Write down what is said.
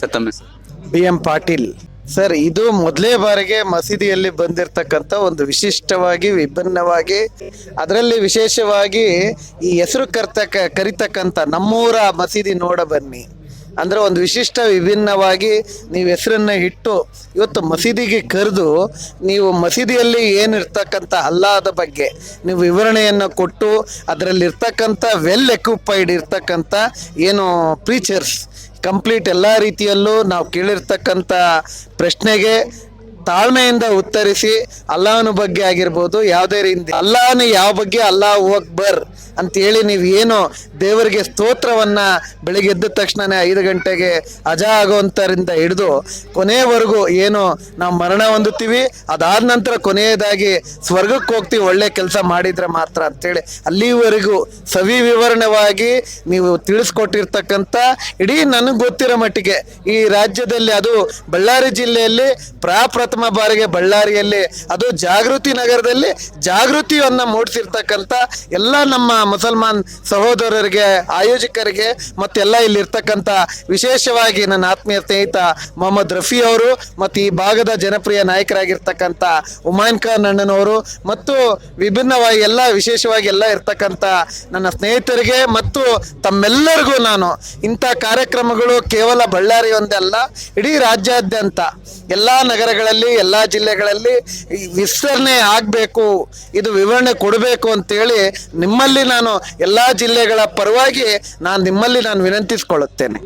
Sir B M Patil. Sir, ಇದು ಮೊದಲೇ ಬಾರಿಗೆ ಮಸೀದಿಯಲ್ಲಿ ಬಂದಿರತಕ್ಕಂಥ ಒಂದು ವಿಶಿಷ್ಟವಾಗಿ, ವಿಭಿನ್ನವಾಗಿ, ಅದರಲ್ಲಿ ವಿಶೇಷವಾಗಿ ಈ ಹೆಸರು ಕರ್ತಕ ಕರಿತಕ್ಕಂಥ ನಮ್ಮೂರ ಮಸೀದಿ ನೋಡ ಬನ್ನಿ ಅಂದ್ರೆ ಒಂದು ವಿಶಿಷ್ಟ ವಿಭಿನ್ನವಾಗಿ ನೀವು ಹೆಸರನ್ನ ಇಟ್ಟು ಇವತ್ತು ಮಸೀದಿಗೆ ಕರೆದು ನೀವು ಮಸೀದಿಯಲ್ಲಿ ಏನಿರ್ತಕ್ಕಂಥ ಅಲ್ಲಾದ ಬಗ್ಗೆ ನೀವು ವಿವರಣೆಯನ್ನು ಕೊಟ್ಟು ಅದರಲ್ಲಿ ಇರ್ತಕ್ಕಂಥ ವೆಲ್ ಎಕ್ವಿಪೈಡ್ ಇರ್ತಕ್ಕಂಥ ಏನು ಪ್ರೀಚರ್ಸ್ ಕಂಪ್ಲೀಟ್ ಎಲ್ಲ ರೀತಿಯಲ್ಲೂ ನಾವು ಕೇಳಿರ್ತಕ್ಕಂಥ ಪ್ರಶ್ನೆಗೆ ತಾಳ್ಮೆಯಿಂದ ಉತ್ತರಿಸಿ ಅಲ್ಲಾಹನ ಬಗ್ಗೆ ಆಗಿರ್ಬೋದು ಯಾವುದೇ ರೀತಿ ಅಲ್ಲಾಹನ ಯಾವ ಬಗ್ಗೆ ಅಲ್ಲಾಹ್ ಅಕ್ಬರ್ ಅಂತೇಳಿ ನೀವು ಏನು ದೇವರಿಗೆ ಸ್ತೋತ್ರವನ್ನ ಬೆಳಿಗ್ಗೆ ಎದ್ದ ತಕ್ಷಣನೇ ಐದು ಗಂಟೆಗೆ ಅಜ ಆಗುವಂತರಿಂದ ಹಿಡಿದು ಕೊನೆಯವರೆಗೂ ಏನು ನಾವು ಮರಣ ಹೊಂದುತ್ತೀವಿ. ಅದಾದ ನಂತರ ಕೊನೆಯದಾಗಿ ಸ್ವರ್ಗಕ್ಕೆ ಹೋಗ್ತೀವಿ. ಒಳ್ಳೆ ಕೆಲಸ ಮಾಡಿದ್ರೆ ಮಾತ್ರ ಅಂತೇಳಿ ಅಲ್ಲಿವರೆಗೂ ಸವಿ ವಿವರಣವಾಗಿ ನೀವು ತಿಳಿಸ್ಕೊಟ್ಟಿರ್ತಕ್ಕಂಥ ಇಡೀ ನನಗೆ ಗೊತ್ತಿರೋ ಮಟ್ಟಿಗೆ ಈ ರಾಜ್ಯದಲ್ಲಿ ಅದು ಬಳ್ಳಾರಿ ಜಿಲ್ಲೆಯಲ್ಲಿ ಪ್ರಾಪ್ರಥಮ ಬಾರಿಗೆ ಬಳ್ಳಾರಿಯಲ್ಲಿ, ಅದು ಜಾಗೃತಿ ನಗರದಲ್ಲಿ ಜಾಗೃತಿಯನ್ನ ಮೂಡಿಸಿರ್ತಕ್ಕಂಥ ಎಲ್ಲ ನಮ್ಮ ಮುಸಲ್ಮಾನ್ ಸಹೋದರರಿಗೆ, ಆಯೋಜಕರಿಗೆ ಮತ್ತೆಲ್ಲ ಇಲ್ಲಿ ಇರ್ತಕ್ಕಂತ ವಿಶೇಷವಾಗಿ ನನ್ನ ಆತ್ಮೀಯ ಸ್ನೇಹಿತ ಮೊಹಮ್ಮದ್ ರಫಿ ಅವರು, ಮತ್ತು ಈ ಭಾಗದ ಜನಪ್ರಿಯ ನಾಯಕರಾಗಿರ್ತಕ್ಕಂಥ ಉಮಾನ್ ಖಾನ್ ಅಣ್ಣನವರು, ಮತ್ತು ವಿಭಿನ್ನವಾಗಿ ಎಲ್ಲ, ವಿಶೇಷವಾಗಿ ಎಲ್ಲ ಇರ್ತಕ್ಕಂಥ ನನ್ನ ಸ್ನೇಹಿತರಿಗೆ, ಮತ್ತು ತಮ್ಮೆಲ್ಲರಿಗೂ ನಾನು ಇಂಥ ಕಾರ್ಯಕ್ರಮಗಳು ಕೇವಲ ಬಳ್ಳಾರಿ ಒಂದೇ ಅಲ್ಲ ಇಡೀ ರಾಜ್ಯಾದ್ಯಂತ ಎಲ್ಲ ನಗರಗಳಲ್ಲಿ ಎಲ್ಲ ಜಿಲ್ಲೆಗಳಲ್ಲಿ ವಿಸ್ತರಣೆ ಆಗಬೇಕು, ಇದು ವಿವರಣೆ ಕೊಡಬೇಕು ಅಂತೇಳಿ ನಿಮ್ಮಲ್ಲಿ ನಾನು ಎಲ್ಲ ಜಿಲ್ಲೆಗಳ ಪರವಾಗಿ ನಾನು ನಿಮ್ಮಲ್ಲಿ ನಾನು ವಿನಂತಿಸ್ಕೊಳ್ಳುತ್ತೇನೆ.